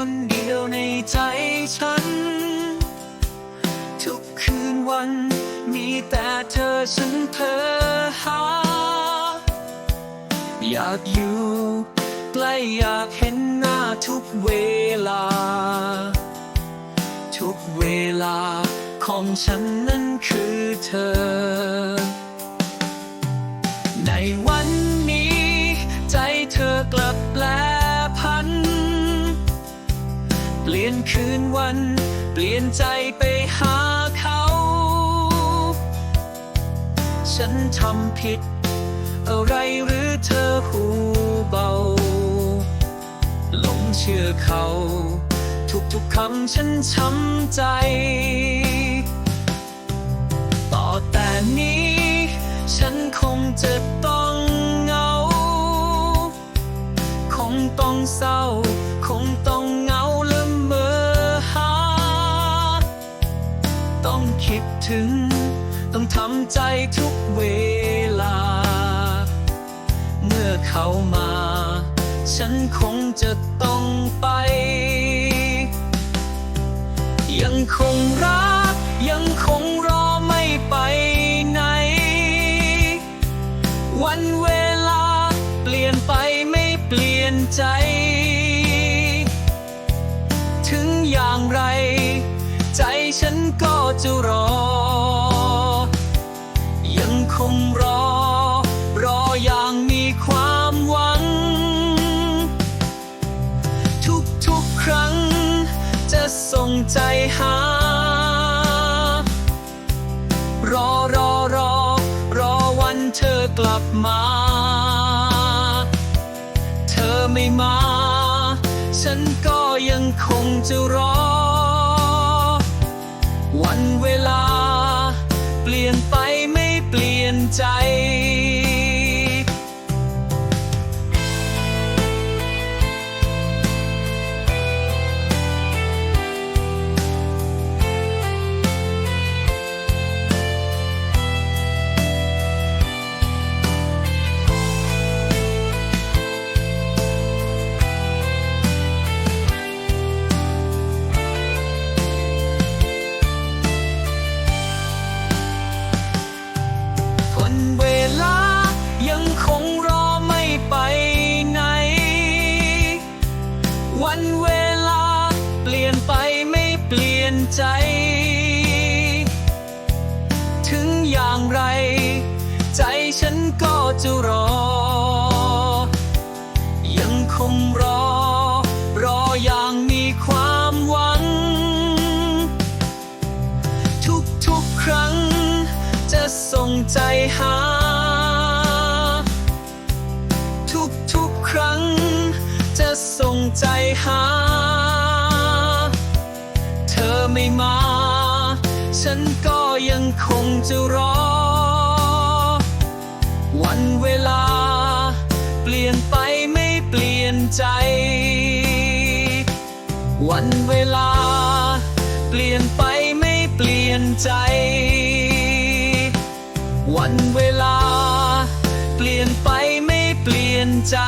คนเดียวในใจฉัน ทุกคืนวัน มีแต่เธอฉันเธอหา อยากอยู่ใกล้อยากเห็นหน้าทุกเวลา ทุกเวลาของฉันนั้นคือเธอ ลี่ยนคืนวัน เปลี่ยนใจไปหาเขา ฉันทำผิด อะไรหรือเธอหูเบา หลงเชื่อเขา ทุกๆคำฉันช้ำใจ ต่อแต่นี้ ฉันคงจะต้องเหงา คงต้องเศร้า คงต้อง ใจทุกเวลา เมื่อเขามา ฉันคงจะต้องไป ยังคงรัก ยังคงรอไม่ไปไหน วันเวลาเปลี่ยนไปไม่เปลี่ยนใจ ถึงอย่างไร ใจฉันก็จะรอ งรอ รออย่างมีความหวัง ทุกๆครั้ง จะส่งใจหา รอรอรอ รอวันเธอกลับมา เธอไม่มา ฉันก็ยังคงจะรอ วันเวลา ใจ ถึงอย่างไร ใจฉันก็จะรอ ยังคงรอ รออย่างมีความหวัง ทุกๆครั้ง จะส่งใจหา ทุกๆครั้ง จะส่งใจหา ฉันก็ยังคงจะรอ วันเวลา เปลี่ยนไปไม่เปลี่ยนใจ วันเวลา เปลี่ยนไปไม่เปลี่ยนใจ วันเวลา เปลี่ยนไปไม่เปลี่ยนใจ